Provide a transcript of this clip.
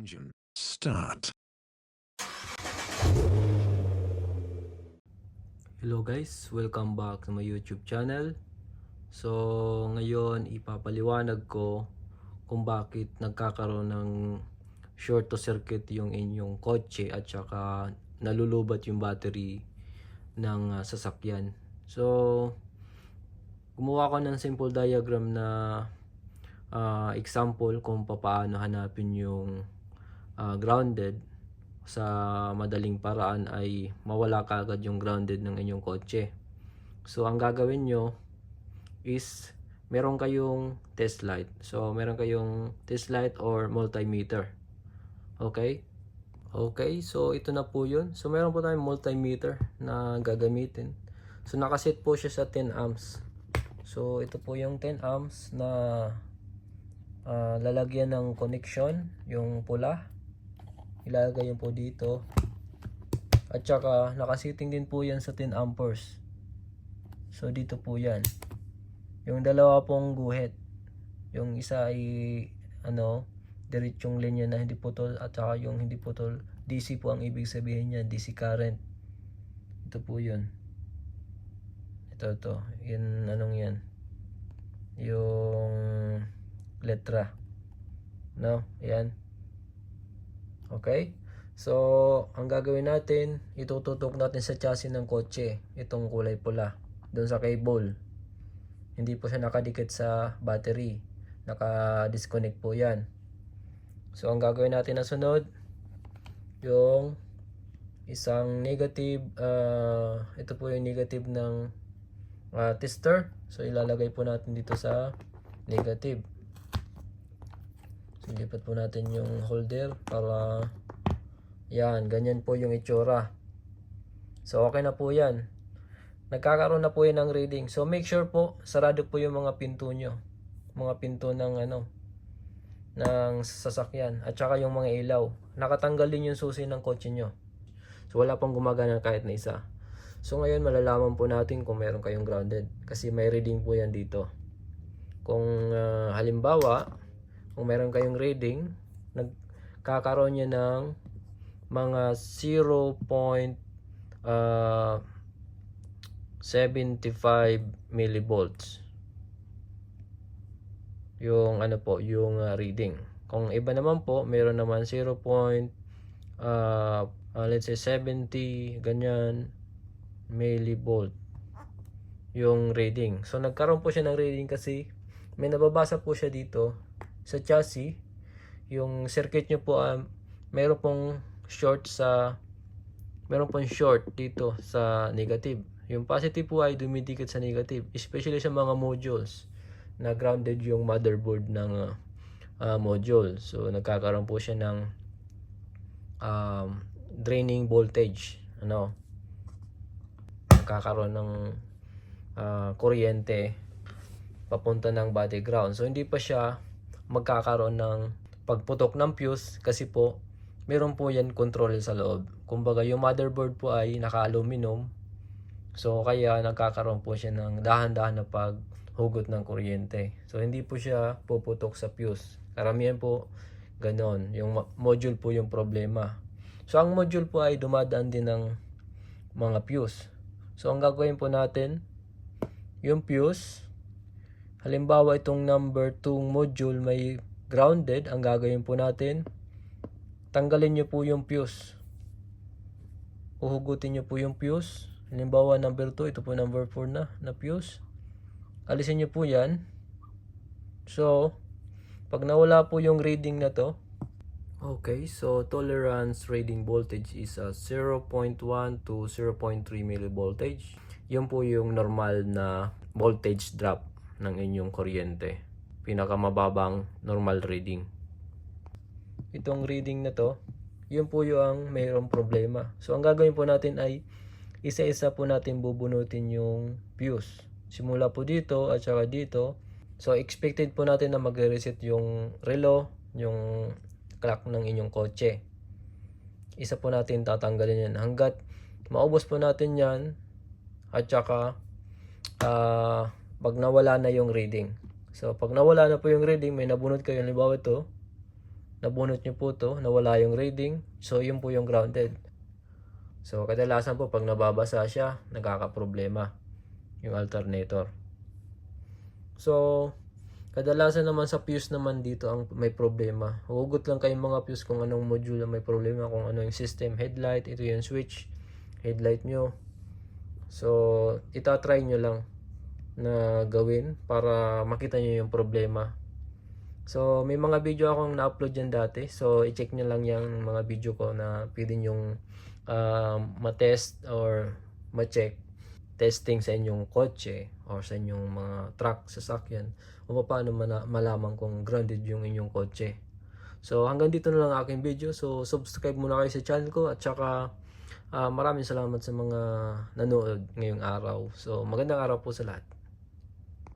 Engine. Start. Hello guys, welcome back sa my YouTube channel. So, ngayon ipapaliwanag ko kung bakit nagkakaroon ng short to circuit yung inyong kotse at saka nalulubat yung battery ng ah, sasakyan. So, gumawa ko ng simple diagram na ah, example kung paano hanapin yung ah, grounded sa madaling paraan ay mawala kaagad yung grounded ng inyong kotse. So, ang gagawin nyo is meron kayong test light. So, meron kayong test light or multimeter. Okay? Okay, so ito na po yun. So, meron po tayong multimeter na gagamitin. So, nakaset po siya sa 10 amps. So, ito po yung 10 amps na ah, lalagyan ng connection, yung pula ilalagay yun po dito. At saka nakasiting din po yan sa 10 amperes so dito po yan. Yung dalawa pong guhit yung isa ay ano diretsong linya na hindi putol at saka yung hindi putol DC po ang ibig sabihin niya DC current. Ito po yun. Ito to yun anong yan? Yung letra. No? Yan Okay? So, ang gagawin natin, itututok natin sa chassis ng kotse, itong kulay pula, doon sa cable. Hindi po siya nakadikit sa battery. Naka-disconnect po yan. So, ang gagawin natin na sunod, yung isang negative, ah, ito po yung negative ng ah, tester. So, ilalagay po natin dito sa negative. So, lipat po natin yung holder para yan, ganyan po yung itsura. So, okay na po yan. Nagkakaroon na po yan ng reading. So, make sure po, sarado po yung mga pinto nyo. Mga pinto ng ano, ng sasakyan. At saka yung mga ilaw. Nakatanggal din yung susi ng kotse nyo. So, wala pong gumagana kahit na isa. So, ngayon malalaman po natin kung meron kayong grounded. Kasi may reading po yan dito. Kung ah, halimbawa, kung meron kayong reading, nagkakaroon niya ng mga 0. ah, 75 millivolts. Yung ano po, yung ah, reading. Kung iba naman po, meron naman 0. ah, ah, let's say 70 ganyan millivolt yung reading. So nagkaroon po siya ng reading kasi may nababasa po siya dito sa chassis. Yung circuit nyo po um, meron pong short sa meron pong short dito sa negative. Yung positive po ay dumidikit sa negative, especially sa mga modules na grounded yung motherboard ng uh, uh, module. So nagkakaroon po siya ng um, draining voltage, ano? Nagkakaroon ng ah, kuryente papunta ng body ground. So hindi pa siya magkakaroon ng pagputok ng fuse kasi po meron po yan control sa loob. Kumbaga yung motherboard po ay naka-aluminum. So kaya nagkakaroon po siya ng dahan-dahan na paghugot ng kuryente. So hindi po siya puputok sa fuse. Karamihan po ganon. Yung module po yung problema. So ang module po ay dumadaan din ng mga fuse. So ang gagawin po natin, yung fuse, halimbawa itong number 2 module may grounded, ang gagawin po natin, tanggalin nyo po yung fuse. Uhugutin nyo po yung fuse. Halimbawa number 2, ito po number 4 na, na fuse. Alisin nyo po yan. So, pag nawala po yung reading na to, Okay, so tolerance reading voltage is a 0.1 to 0.3 millivoltage. Yun po yung normal na voltage drop ng inyong kuryente. Pinakamababang normal reading. Itong reading na to, yun po yung mayroong problema. So ang gagawin po natin ay isa-isa po natin bubunutin yung fuse. Simula po dito at saka dito. So expected po natin na mag-reset yung relo, yung clock ng inyong kotse. Isa po natin tatanggalin yan hanggat maubos po natin yan at saka ah, pag nawala na yung reading. So pag nawala na po yung reading, may nabunot kayo, halimbawa ito, nabunot nyo po to, nawala yung reading, so yun po yung grounded. So kadalasan po pag nababasa siya, nagkakaproblema yung alternator. So kadalasan naman sa fuse naman dito ang may problema. Hugot lang kayong mga fuse kung anong module ang may problema, kung ano yung system, headlight, ito yung switch, headlight nyo. So itatry nyo lang na gawin para makita nyo yung problema. So, may mga video akong na-upload dyan dati. So, i-check nyo lang yung mga video ko na pwede nyong uh, ma-test or ma-check testing sa inyong kotse or sa inyong mga truck, sasakyan o paano malaman kung grounded yung inyong kotse. So, hanggang dito na lang ang aking video. So, subscribe muna kayo sa channel ko at saka ah, maraming salamat sa mga nanood ngayong araw. So, magandang araw po sa lahat.